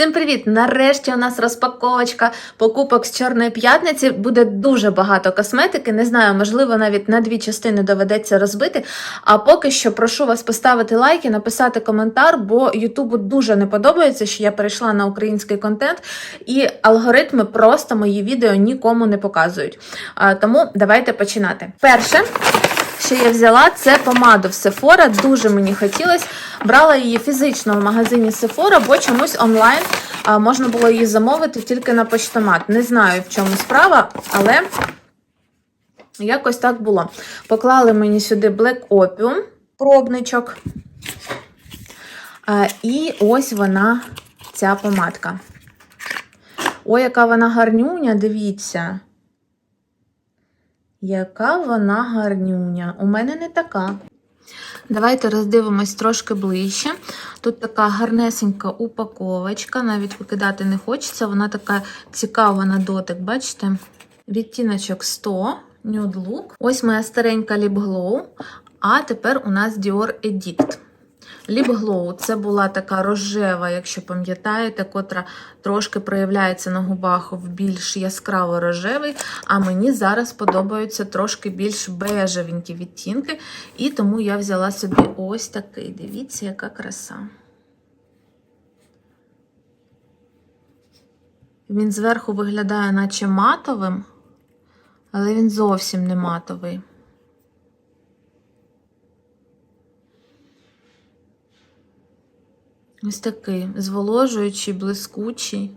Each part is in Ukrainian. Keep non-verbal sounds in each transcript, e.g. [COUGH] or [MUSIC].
Всім привіт! Нарешті у нас розпаковочка покупок з Чорної п'ятниці. Буде дуже багато косметики. Не знаю, можливо, навіть на дві частини доведеться розбити. А поки що прошу вас поставити лайки, написати коментар, бо Ютубу дуже не подобається, що я перейшла на український контент, і алгоритми просто мої відео нікому не показують. Тому давайте починати. Перше. Що я взяла, це помаду в Sephora, дуже мені хотілося. Брала її фізично в магазині Sephora, бо чомусь онлайн можна було її замовити тільки на почтомат. Не знаю, в чому справа, але якось так було. Поклали мені сюди Black Opium, пробничок. І ось вона, ця помадка. Ой, яка вона гарнюня, дивіться. Яка вона гарнюня. У мене не така. Давайте роздивимось трошки ближче. Тут така гарнесенька упаковочка, навіть викидати не хочеться. Вона така цікава на дотик, бачите? Відтіночок 100, Nude Look. Ось моя старенька Lip Glow. А тепер у нас Dior Edict. Lip Glow це була така рожева, якщо пам'ятаєте, котра трошки проявляється на губах в більш яскраво рожевий, а мені зараз подобаються трошки більш бежевенькі відтінки, і тому я взяла собі ось такий. Дивіться, яка краса. Він зверху виглядає, наче матовим, але він зовсім не матовий. Ось такий зволожуючий, блискучий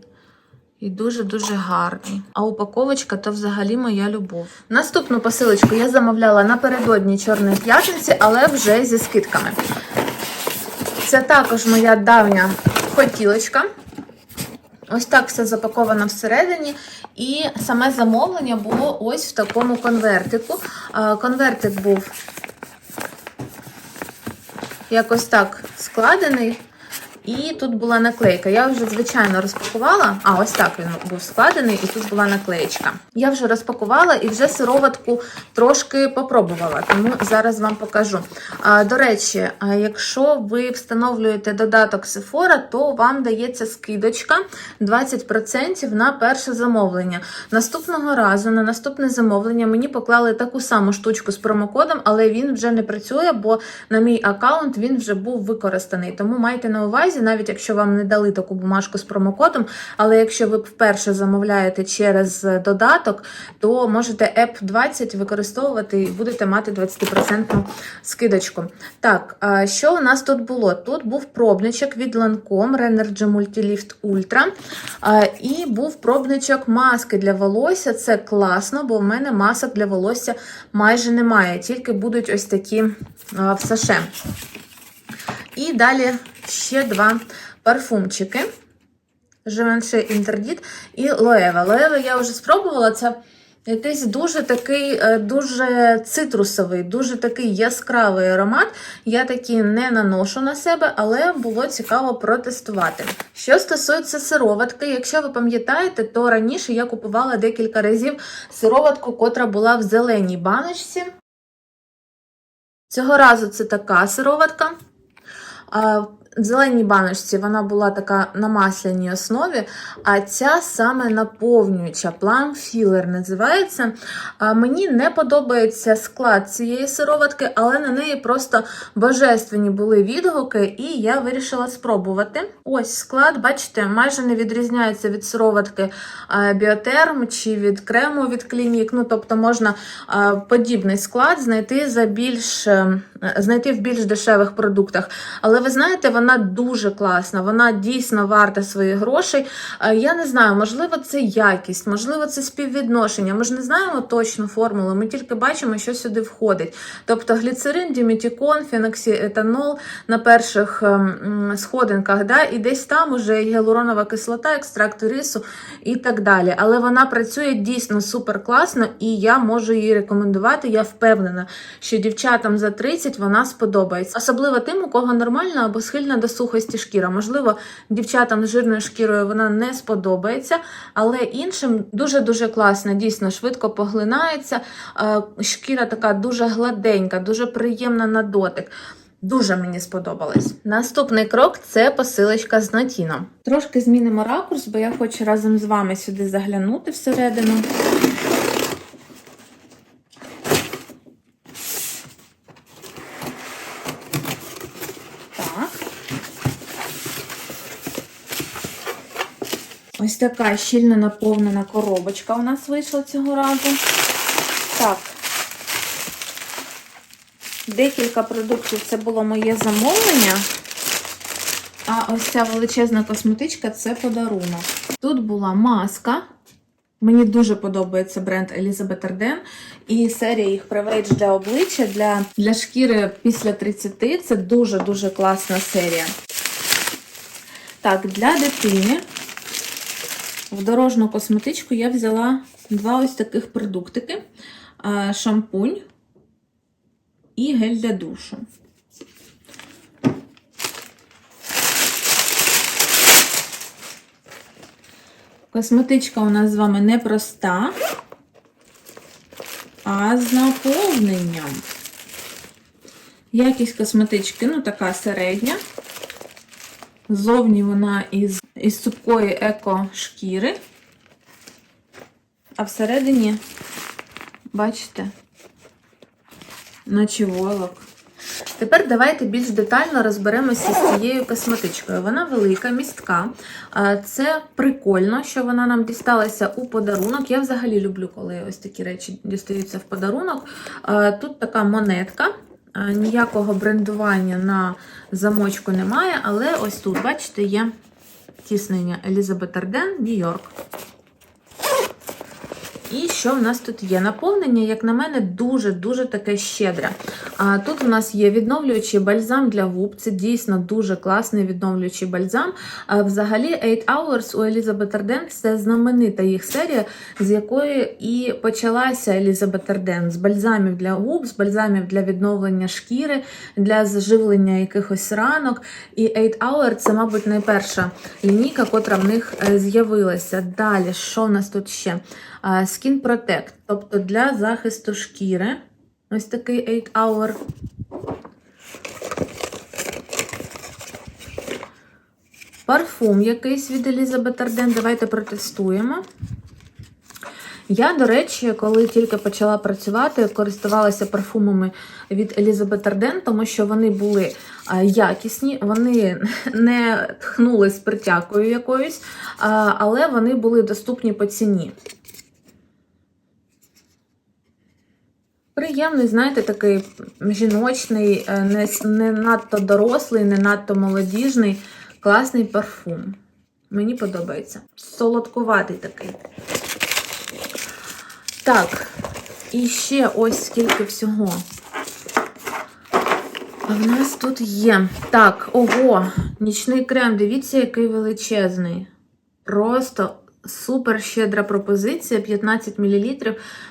і дуже-дуже гарний. А упаковочка то взагалі моя любов. Наступну посилочку я замовляла напередодні Чорної п'ятниці, але вже зі скидками. Це також моя давня хотілочка. Ось так все запаковано всередині. І саме замовлення було ось в такому конвертику. Конвертик був якось так складений. І тут була наклейка. Я вже, звичайно, розпакувала. А, ось так він був складений, і тут була наклеєчка. Я вже розпакувала і вже сироватку трошки попробувала, тому зараз вам покажу. До речі, якщо ви встановлюєте додаток Sephora, то вам дається скидочка 20% на перше замовлення. Наступного разу, на наступне замовлення, мені поклали таку саму штучку з промокодом, але він вже не працює, бо на мій аккаунт він вже був використаний. Тому майте на увазі навіть якщо вам не дали таку бумажку з промокодом, але якщо ви вперше замовляєте через додаток, то можете App 20 використовувати і будете мати 20% скидочку. Так, що у нас тут було? Тут був пробничок від Lancome Renergy Multilift Ultra. І був пробничок маски для волосся. Це класно, бо в мене масок для волосся майже немає, тільки будуть ось такі в саше. І далі ще два парфумчики. Живенше Інтердіт і Лоева. Лоева я вже спробувала. Це якийсь дуже такий, дуже цитрусовий, дуже такий яскравий аромат. Я такі не наношу на себе, але було цікаво протестувати. Що стосується сироватки, якщо ви пам'ятаєте, то раніше я купувала декілька разів сироватку, котра була в зеленій баночці. Цього разу це така сироватка. В зеленій баночці вона була така на масляній основі, а ця саме наповнююча Plum Filler називається. Мені не подобається склад цієї сироватки, але на неї просто божественні були відгуки, і я вирішила спробувати. Ось склад, бачите, майже не відрізняється від сироватки Біотерм чи від крему від клінік. Ну, тобто можна подібний склад знайти за більш, знайти в більш дешевих продуктах. Але ви знаєте, вона дуже класна, вона дійсно варта своїх грошей. Я не знаю, можливо, це якість, можливо, це співвідношення. Ми ж не знаємо точну формулу, ми тільки бачимо, що сюди входить. Тобто гліцерин, дімітікон, феноксіетанол на перших ем, сходинках, да, і десь там уже гіалуронова кислота, екстракт рису і так далі. Але вона працює дійсно супер класно, і я можу її рекомендувати. Я впевнена, що дівчатам за 30 вона сподобається. Особливо тим, у кого нормальна або схильна до сухості шкіра. Можливо, дівчатам з жирною шкірою вона не сподобається, але іншим дуже-дуже класно, дійсно швидко поглинається. Шкіра така дуже гладенька, дуже приємна на дотик. Дуже мені сподобалось. Наступний крок це посилочка з Нотіно. Трошки змінимо ракурс, бо я хочу разом з вами сюди заглянути всередину. Ось така щільно наповнена коробочка у нас вийшла цього разу. Так. Декілька продуктів це було моє замовлення. А ось ця величезна косметичка це подарунок. Тут була маска. Мені дуже подобається бренд Elizabeth Arden. І серія їх Prevage для обличчя для, для шкіри після 30. Це дуже-дуже класна серія. Так, для дитини в дорожну косметичку я взяла два ось таких продуктики: шампунь і гель для душу. Косметичка у нас з вами не проста, а з наповненням. Якість косметички, ну, така середня. Зовні вона із, із цупкої еко-шкіри, а всередині, бачите, наче волок. Тепер давайте більш детально розберемося з цією косметичкою. Вона велика, містка. Це прикольно, що вона нам дісталася у подарунок. Я взагалі люблю, коли ось такі речі дістаються в подарунок. Тут така монетка. А, Ніякого брендування на замочку немає, але ось тут, бачите, є тіснення Елізабет Арден, Нью-Йорк. І що в нас тут є? Наповнення, як на мене, дуже-дуже таке щедре. А тут у нас є відновлюючий бальзам для губ. Це дійсно дуже класний відновлюючий бальзам. А взагалі, 8 Hours у Elizabeth Arden це знаменита їх серія, з якої і почалася Elizabeth Arden. З бальзамів для губ, з бальзамів для відновлення шкіри, для заживлення якихось ранок. І 8 Hour це, мабуть, найперша лінійка, котра в них е, з'явилася. Далі, що в нас тут ще? Skin Protect, тобто для захисту шкіри. Ось такий 8 Hour. Парфум якийсь від Elizabeth Arden. Давайте протестуємо. Я, до речі, коли тільки почала працювати, користувалася парфумами від Elizabeth Arden, тому що вони були якісні, вони [LAUGHS] не тхнули спиртякою якоюсь, але вони були доступні по ціні. Приємний, знаєте, такий жіночний, е, не, не надто дорослий, не надто молодіжний, класний парфум. Мені подобається. Солодкуватий такий. Так, і ще ось скільки всього. А в нас тут є. Так, ого, нічний крем. Дивіться, який величезний. Просто супер щедра пропозиція, 15 мл.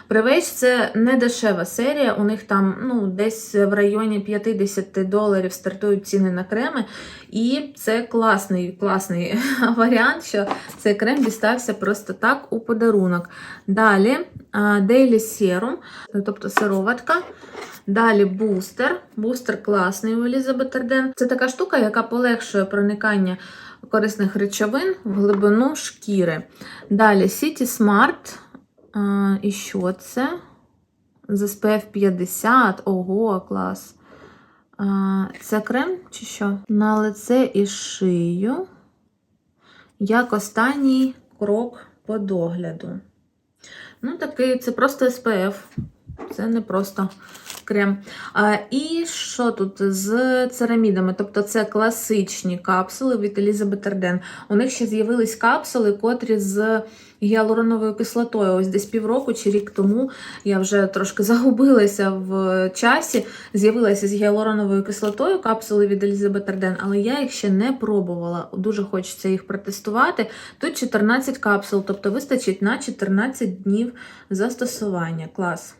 Привеч це не дешева серія. У них там ну, десь в районі 50 доларів стартують ціни на креми. І це класний, класний [LAUGHS] варіант, що цей крем дістався просто так у подарунок. Далі Daily Serum, тобто сироватка. Далі бустер. Бустер класний у Elizabeth Arden. Це така штука, яка полегшує проникання корисних речовин в глибину шкіри. Далі City Smart. І що це? З SPF 50. Ого, клас. Це крем чи що? На лице і шию. Як останній крок по догляду. Ну, такий, це просто SPF. Це не просто крем. А, і що тут з церамідами? Тобто це класичні капсули від Elizabeth Arden. У них ще з'явились капсули, котрі з гіалуроновою кислотою. Ось десь півроку чи рік тому я вже трошки [LAUGHS] загубилася в часі. З'явилася з гіалуроновою кислотою капсули від Elizabeth Arden, але я їх ще не пробувала. Дуже хочеться їх протестувати. Тут 14 капсул, тобто вистачить на 14 днів застосування. Клас.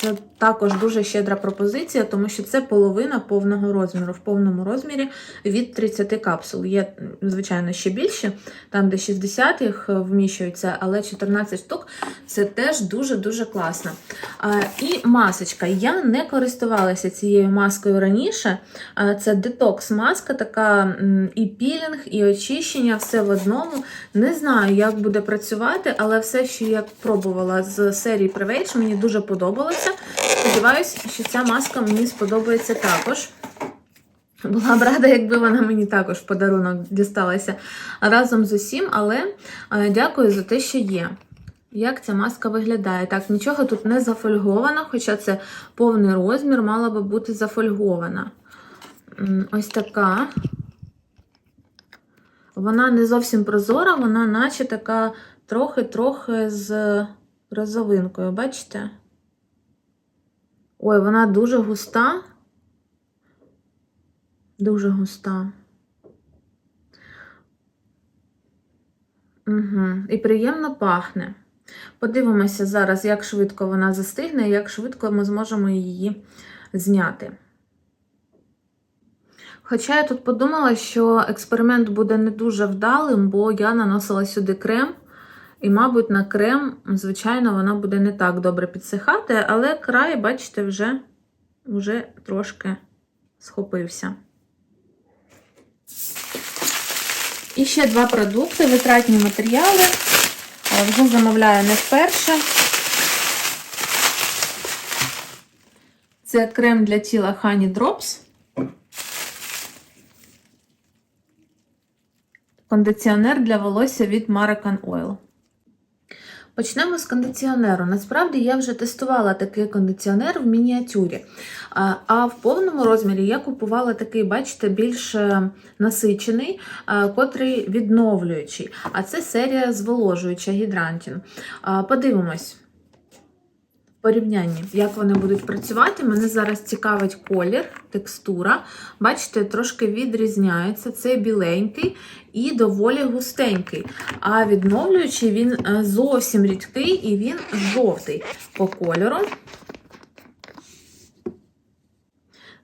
Це також дуже щедра пропозиція, тому що це половина повного розміру. В повному розмірі від 30 капсул. Є, звичайно, ще більше, там, де 60 їх вміщується, але 14 штук це теж дуже-дуже класно. І масочка. Я не користувалася цією маскою раніше. Це детокс-маска, така і пілінг, і очищення, все в одному. Не знаю, як буде працювати, але все, що я пробувала з серії Prevage, мені дуже подобалося. Сподіваюся, що ця маска мені сподобається також. Була б рада, якби вона мені також подарунок дісталася разом з усім, але е, дякую за те, що є. Як ця маска виглядає? Так, нічого тут не зафольговано, хоча це повний розмір, мала би бути зафольгована. Ось така. Вона не зовсім прозора, вона наче така трохи-трохи з розовинкою, бачите? Ой, вона дуже густа. Дуже густа. Угу. І приємно пахне. Подивимося зараз, як швидко вона застигне і як швидко ми зможемо її зняти. Хоча я тут подумала, що експеримент буде не дуже вдалим, бо я наносила сюди крем, і, мабуть, на крем, звичайно, вона буде не так добре підсихати, але край, бачите, вже, вже трошки схопився. І ще два продукти, витратні матеріали. Вже замовляю не вперше. Це крем для тіла Honey Drops. Кондиціонер для волосся від Maracan Oil. Почнемо з кондиціонеру. Насправді я вже тестувала такий кондиціонер в мініатюрі. А в повному розмірі я купувала такий, бачите, більш е, насичений, е, котрий відновлюючий. А це серія зволожуюча гідрантін. Подивимось. Порівнянні, як вони будуть працювати. Мене зараз цікавить колір, текстура. Бачите, трошки відрізняється. Це біленький і доволі густенький. А відновлюючий він е, зовсім рідкий і він жовтий по кольору.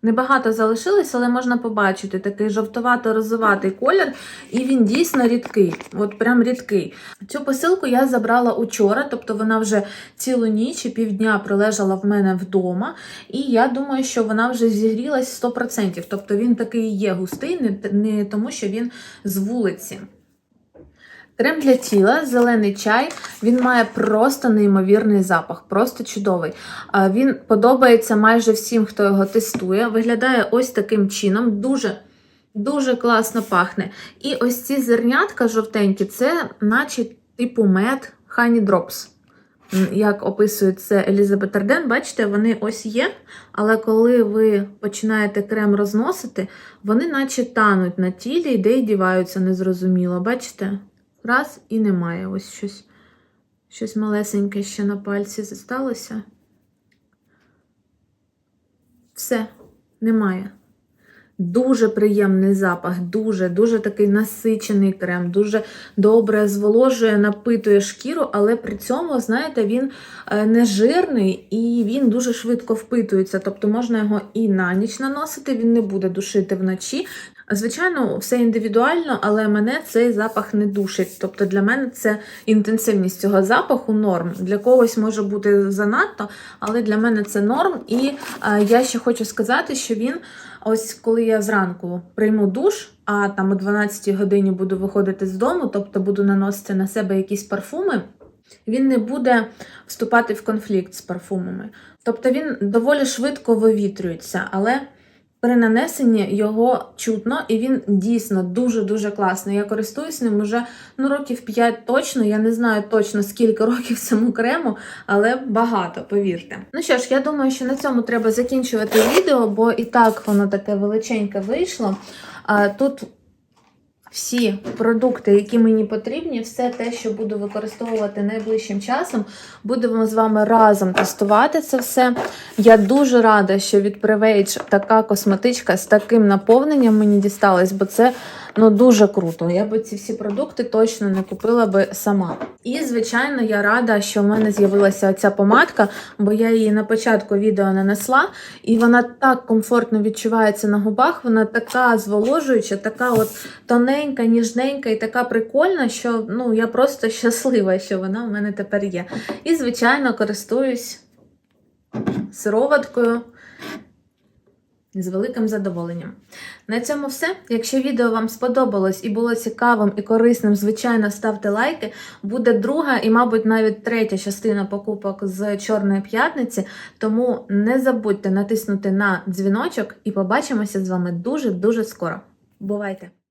Небагато залишилось, але можна побачити такий жовтовато-розоватий колір, і він дійсно рідкий. От прям рідкий. Цю посилку я забрала учора, тобто вона вже цілу ніч і півдня пролежала в мене вдома. І я думаю, що вона вже зігрілась 100%. Тобто він такий є густий, не тому, що він з вулиці. Крем для тіла, зелений чай, він має просто неймовірний запах, просто чудовий. Він подобається майже всім, хто його тестує. Виглядає ось таким чином, дуже дуже класно пахне. І ось ці зернятка жовтенькі, це наче типу мед Honey Drops. Як описує це Елізабет Арден, бачите, вони ось є, але коли ви починаєте крем розносити, вони наче тануть на тілі і де й діваються незрозуміло. Бачите? Раз і немає. Ось щось, щось малесеньке ще на пальці зосталося. Все, немає. Дуже приємний запах, дуже, дуже такий насичений крем, дуже добре зволожує, напитує шкіру, але при цьому, знаєте, він е, не жирний і він дуже швидко впитується. Тобто можна його і на ніч наносити, він не буде душити вночі. Звичайно, все індивідуально, але мене цей запах не душить. Тобто для мене це інтенсивність цього запаху норм. Для когось може бути занадто, але для мене це норм. І е, я ще хочу сказати, що він, ось коли я зранку прийму душ, а там о 12 годині буду виходити з дому, тобто буду наносити на себе якісь парфуми. Він не буде вступати в конфлікт з парфумами. Тобто він доволі швидко вивітрюється, але при нанесенні його чутно, і він дійсно дуже-дуже класний. Я користуюсь ним уже ну, років 5 точно. Я не знаю точно скільки [LAUGHS] років цьому крему, але багато, повірте. Ну що ж, я думаю, що на цьому треба закінчувати відео, бо і так воно таке величеньке вийшло. Тут всі продукти, які мені потрібні, все те, що буду використовувати найближчим часом, будемо з вами разом тестувати це все. Я дуже рада, що від Prevage така косметичка з таким наповненням мені дісталась, бо це Ну, дуже круто. Я би ці всі продукти точно не купила би сама. І, звичайно, я рада, що в мене з'явилася ця помадка, бо я її на початку відео нанесла, і вона так комфортно відчувається на губах. Вона така зволожуюча, така от тоненька, ніжненька і така прикольна, що ну я просто щаслива, що вона в мене тепер є. І, звичайно, користуюсь сироваткою з великим задоволенням. На цьому все. Якщо відео вам сподобалось і було цікавим і корисним, звичайно, ставте лайки. Буде друга і, мабуть, навіть третя частина покупок з Чорної п'ятниці. Тому не забудьте натиснути на дзвіночок і побачимося з вами дуже-дуже скоро. Бувайте!